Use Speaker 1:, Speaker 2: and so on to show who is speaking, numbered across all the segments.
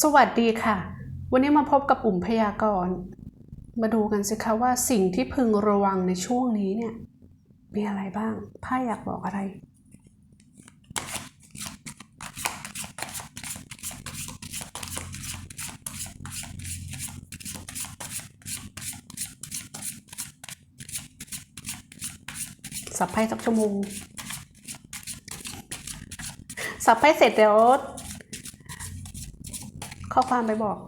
Speaker 1: สวัสดีค่ะ วันนี้มาพบกับอุ่มพยากรณ์ มาดูกันสิคะว่าสิ่งที่พึงระวังในช่วงนี้เนี่ย มีอะไรบ้างไพ่อยากบอกอะไร สับไพ่สักชั่วโมงสับไพ่เสร็จเดี๋ยว ข้อความไปบอก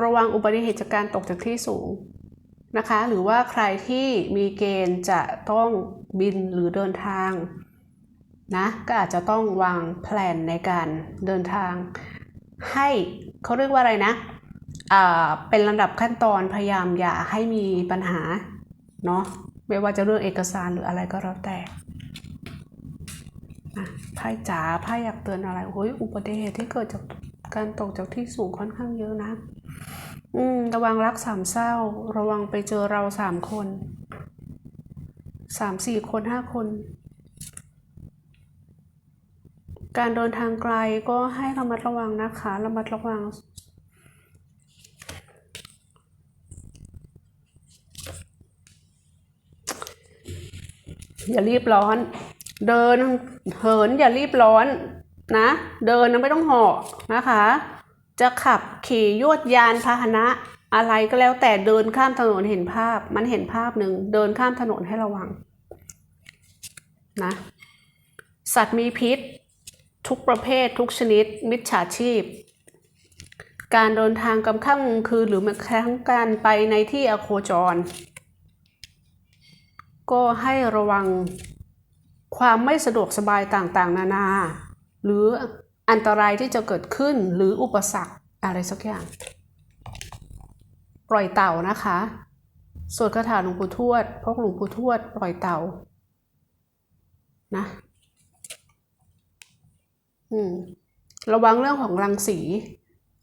Speaker 1: ระวังอุบัติเหตุจากการตกจากที่สูงนะคะ หรือว่าใครที่มีเกณฑ์จะต้องบินหรือเดินทางนะก็อาจจะต้องวางแผนในการเดินทาง ให้เขาเรียกว่าอะไรนะ เป็นลำดับขั้นตอนพยายามอย่าให้มีปัญหาเนาะไม่ว่าจะเรื่องเอกสารหรืออะไรก็แล้วแต่ไพ่จ๋าไพ่อยากเตือนอะไรโอ้ยอุบัติเหตุที่เกิดจากการตกจากที่สูงค่อนข้างเยอะนะ อืม ระวังรักสามเศร้า ระวังไปเจอเราสามคน สามสี่คนห้าคน การเดินทางไกลก็ให้ระมัดระวังนะคะ ระมัดระวัง อย่ารีบร้อน เดินเหินอย่ารีบร้อนนะ เดินนะไม่ต้องหาะนะคะ จะขับขี่ยวดยานพาหนะอะไรก็แล้วแต่เดินข้ามถนนเห็นภาพ มันเห็นภาพหนึ่งเดินข้ามถนนให้ระวังนะสัตว์มีพิษ ทุกประเภททุกชนิด มิจฉาชีพ การเดินทางกลางค่ำกลางคืนหรือแม้กระทั่งการไปในที่อโคจร ก็ให้ระวังความไม่สะดวกสบายต่างๆ นานา หรืออันตรายที่จะเกิดขึ้นหรืออุปสรรคอะไรสักอย่าง ปล่อยเต่านะคะสวดคาถาหลวงปู่ทวดพกหลวงปู่ทวด ปล่อยเต่านะอืมระวังเรื่องของรังสี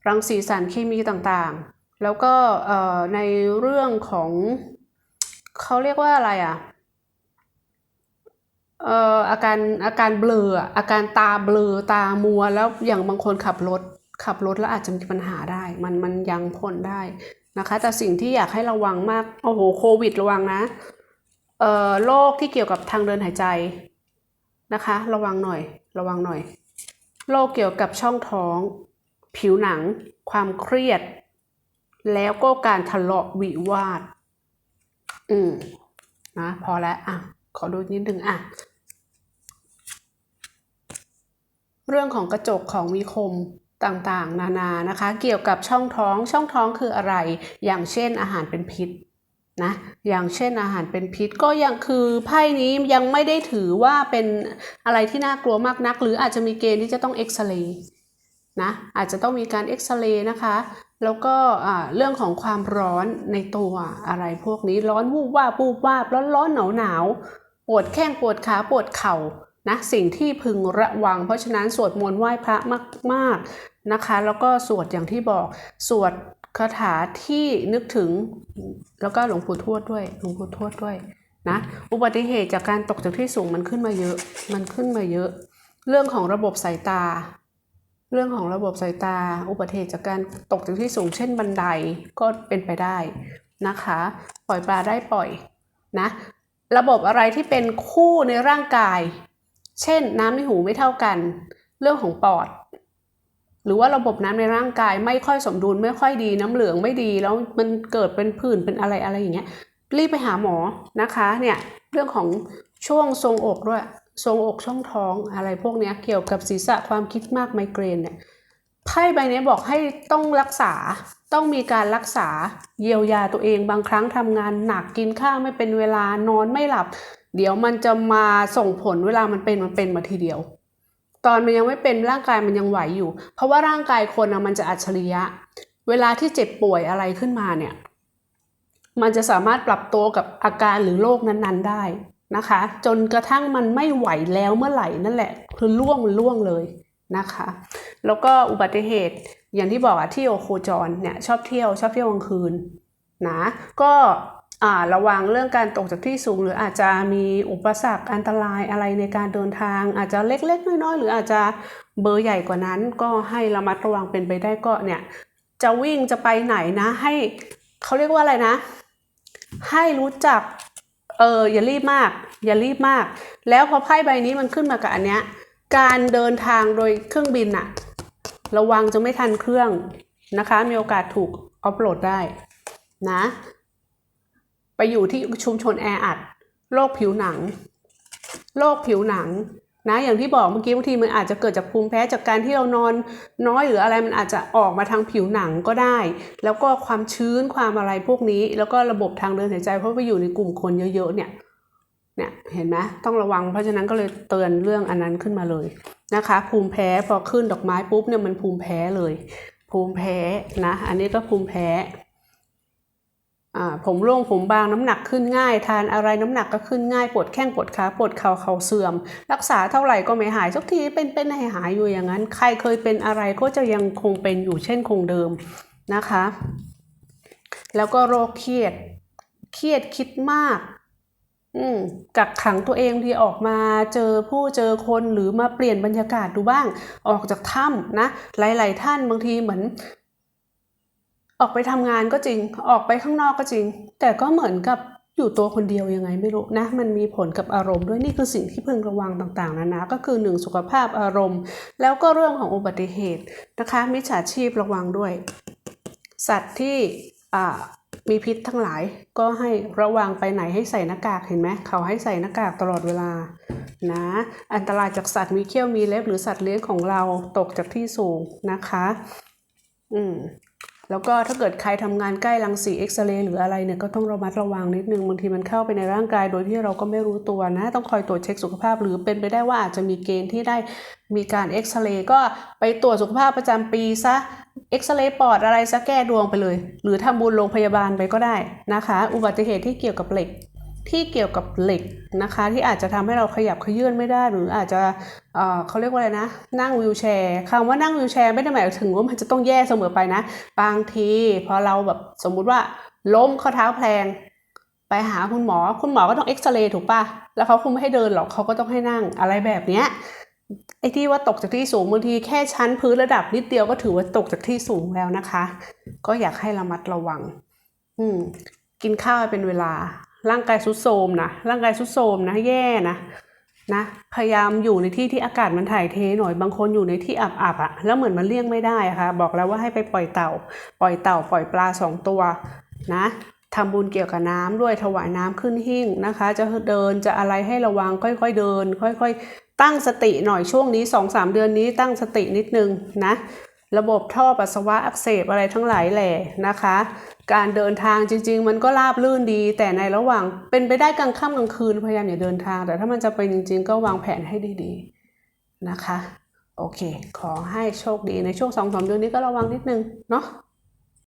Speaker 1: รังสีสารเคมีต่างๆ แล้วก็ในเรื่องของเขาเรียกว่าอะไรอะ เอ่ออาการอาการเบลอออาการตาเบลอตามัวแล้วอย่างบางคนขับรถ ขับรถแล้วอาจจะมีปัญหาได้ มันมันยังพ้นได้นะคะ แต่สิ่งที่อยากให้ระวังมากโอ้โหโควิดระวังนะเอ่อโรคที่เกี่ยวกับทางเดินหายใจนะคะ ระวังหน่อย ระวังหน่อยโรคเกี่ยวกับช่องท้อง ผิวหนัง ความเครียด แล้วก็การทะเลาะวิวาท อืมนะพอแล้วอะขอดูนิดนึงอะ เรื่องของกระจกของมีคมต่างๆ นานานะคะ เกี่ยวกับช่องท้องช่องท้องคืออะไร อย่างเช่นอาหารเป็นพิษนะอย่างเช่นอาหารเป็นพิษก็ยังคือไพ่นี้ยังไม่ได้ถือว่าเป็นอะไรที่น่ากลัวมากนัก หรืออาจจะมีเกณฑ์ที่จะต้องเอ็กซเรย์นะอาจจะต้องมีการเอ็กซเรย์นะคะ แล้วก็เรื่องของความร้อนในตัวอะไรพวกนี้ร้อนวูบวาบวูบวาบร้อนร้อนหนาวหนาวปวดแข้งปวดขาปวดเข่า นะสิ่งที่พึงระวัง เพราะฉะนั้นสวดมนต์ไหว้พระมากๆนะคะ แล้วก็สวดอย่างที่บอกสวดคาถาที่นึกถึง แล้วก็หลวงปู่ทวดด้วยหลวงปู่ทวดด้วยนะอุบัติเหตุจากการตกจากที่สูงมันขึ้นมาเยอะ มันขึ้นมาเยอะ เรื่องของระบบสายตา เรื่องของระบบสายตา อุบัติเหตุจากการตกจากที่สูงเช่นบันไดก็เป็นไปได้นะคะ ปล่อยปลาได้ปล่อยนะ ระบบอะไรที่เป็นคู่ในร่างกาย เช่น น้ำในหูไม่เท่ากัน เรื่องของปอด หรือว่าระบบน้ำในร่างกายไม่ค่อยสมดุลไม่ค่อยดีน้ำเหลืองไม่ดี แล้วมันเกิดเป็นผื่นเป็นอะไรอะไรอย่างเงี้ยรีบไปหาหมอนะคะเนี่ยเรื่องของช่วงทรงอกด้วยทรงอกช่องท้องอะไรพวกเนี้ยเกี่ยวกับศีรษะความคิดมากไมเกรนเนี่ยไพ่ใบนี้บอกให้ต้องรักษาต้องมีการรักษาเยียวยาตัวเองบางครั้งทำงานหนักกินข้าวไม่เป็นเวลานอนไม่หลับ เดี๋ยวมันจะมาส่งผลเวลามันเป็นมันเป็นมาทีเดียว ตอนมันยังไม่เป็นร่างกายมันยังไหวอยู่ เพราะว่าร่างกายคนอะมันจะอัจฉริยะ เวลาที่เจ็บป่วยอะไรขึ้นมาเนี่ย มันจะสามารถปรับตัวกับอาการหรือโรคนั้นๆได้นะคะ จนกระทั่งมันไม่ไหวแล้วเมื่อไหร่นั่นแหละ คือล่วงล่วงเลยนะคะ แล้วก็อุบัติเหตุอย่างที่บอกอะที่โอโคจรเนี่ยชอบเที่ยวชอบเที่ยวกลางคืนนะก็ ระวังเรื่องการตกจากที่สูง หรืออาจจะมีอุปสรรคอันตรายอะไรในการเดินทาง อาจจะเล็ก ๆ น้อยๆหรืออาจจะเบอร์ใหญ่กว่านั้น ก็ให้ระมัดระวังเป็นไปได้ก็เนี่ยจะวิ่งจะไปไหนนะให้เขาเรียกว่าอะไรนะ ให้รู้จักเอออย่ารีบมาก อย่ารีบมาก แล้วพอไพ่ใบนี้มันขึ้นมากับอันเนี้ยการเดินทางโดยเครื่องบินอะระวังจะไม่ทันเครื่องนะคะ มีโอกาสถูกออฟโหลดได้นะ ไปอยู่ที่ชุมชนแออัดโรคผิวหนังโรคผิวหนังนะอย่างที่บอกเมื่อกี้บางทีมันอาจจะเกิดจากภูมิแพ้จากการที่เรานอนน้อยหรืออะไรมันอาจจะออกมาทางผิวหนังก็ได้ แล้วก็ความชื้นความอะไรพวกนี้ แล้วก็ระบบทางเดินหายใจเพราะไปอยู่ในกลุ่มคนเยอะๆเนี่ยเนี่ยเห็นไหมต้องระวังเพราะฉะนั้นก็เลยเตือนเรื่องอันนั้นขึ้นมาเลยนะคะ ภูมิแพ้พอขึ้นดอกไม้ปุ๊บเนี่ยมันภูมิแพ้เลย ภูมิแพ้นะ อันนี้ก็ภูมิแพ้ ผมร่วงผมบางน้ำหนักขึ้นง่าย ทานอะไรน้ำหนักก็ขึ้นง่ายปวดแข้งปวดขาปวดเข่าเข่าเสื่อม รักษาเท่าไหร่ก็ไม่หายสักทีเป็นเป็นให้หายอยู่อย่างนั้น ใครเคยเป็นอะไรก็จะยังคงเป็นอยู่เช่นคงเดิมนะคะ แล้วก็โรคเครียดเครียดคิดมากกักขังตัวเองที่ออกมาเจอผู้เจอคนหรือมาเปลี่ยนบรรยากาศดูบ้าง ออกจากถ้ำนะ หลาย ๆ ท่านบางทีเหมือน ออกไปทำงานก็จริง ออกไปข้างนอกก็จริง แต่ก็เหมือนกับอยู่ตัวคนเดียวยังไงไม่รู้นะ มันมีผลกับอารมณ์ด้วยนี่คือสิ่งที่พึงระวังต่างๆนานาก็คือหนึ่งสุขภาพอารมณ์ แล้วก็เรื่องของอุบัติเหตุนะคะมิจฉาชีพระวังด้วย สัตว์ที่มีพิษทั้งหลายก็ให้ระวังไปไหนให้ใส่หน้ากากเห็นไหมเขาให้ใส่หน้ากากตลอดเวลานะอันตรายจากสัตว์มีเขี้ยวมีเล็บหรือสัตว์เลี้ยงของเราตกจากที่สูงนะคะ อืม แล้วก็ถ้าเกิดใครทำงานใกล้รังสีเอ็กซเรย์หรืออะไรเนี่ยก็ต้องระมัดระวังนิดนึงบางทีมันเข้าไปในร่างกายโดยที่เราก็ไม่รู้ตัวนะ ต้องคอยตรวจเช็คสุขภาพ หรือเป็นไปได้ว่าอาจจะมีเกณฑ์ที่ได้มีการเอ็กซเรย์ก็ไปตรวจสุขภาพประจำปีซะเอ็กซเรย์ปอดอะไรซะแก้ดวงไปเลย หรือทำบุญโรงพยาบาลไปก็ได้นะคะ อุบัติเหตุที่เกี่ยวกับเหล็กที่เกี่ยวกับเหล็กนะคะ ที่อาจจะทำให้เราขยับขยื่นไม่ได้ หรืออาจจะ เขาเรียกว่าอะไรนะ นั่งวิวแชร์คำว่านั่งวิวแชร์ไม่ได้หมายถึงว่ามันจะต้องแย่เสมอไปนะ บางทีพอเราแบบสมมุติว่าล้มข้อเท้าแพลงไปหาคุณหมอ คุณหมอก็ต้องเอ็กซเรย์ถูกปะแล้วเขาคงไม่ให้เดินหรอกเขาก็ต้องให้นั่งอะไรแบบเนี้ยไอ้ที่ว่าตกจากที่สูงบางทีแค่ชั้นพื้นระดับนิดเดียวก็ถือว่าตกจากที่สูงแล้วนะคะ ก็อยากให้ระมัดระวัง อืม กินข้าวเป็นเวลา ร่างกายสุดโทรมนะร่างกายสุดโทรมนะแย่นะ นะพยายามอยู่ในที่ที่อากาศมันถ่ายเทหน่อยบางคนอยู่ในที่อับๆอะแล้วเหมือนมันเลี่ยงไม่ได้ะค่ะบอกแล้วว่าให้ไปปล่อยเต่า ปล่อยเต่าปล่อยปลาสองตัวนะทำบุญเกี่ยวกับน้ำด้วยถวายน้ำขึ้นหิ้งนะคะ จะเดินจะอะไรให้ระวังค่อยๆเดิน ค่อยๆ ตั้งสติหน่อยช่วงนี้สองสามเดือนนี้ตั้งสตินิดนึงนะระบบท่อปัสสาวะอักเสบอะไรทั้งหลายแหล่นะคะ การเดินทางจริง ๆ มันก็ราบลื่นดี แต่ในระหว่างเป็นไปได้กลางค่ำกลางคืนพยายามอย่าเดินทาง แต่ถ้ามันจะไปจริง ๆ ก็วางแผนให้ดีๆนะคะ โอเค ขอให้โชคดีในช่วงสองสามเดือนนี้ก็ระวังนิดนึงเนาะ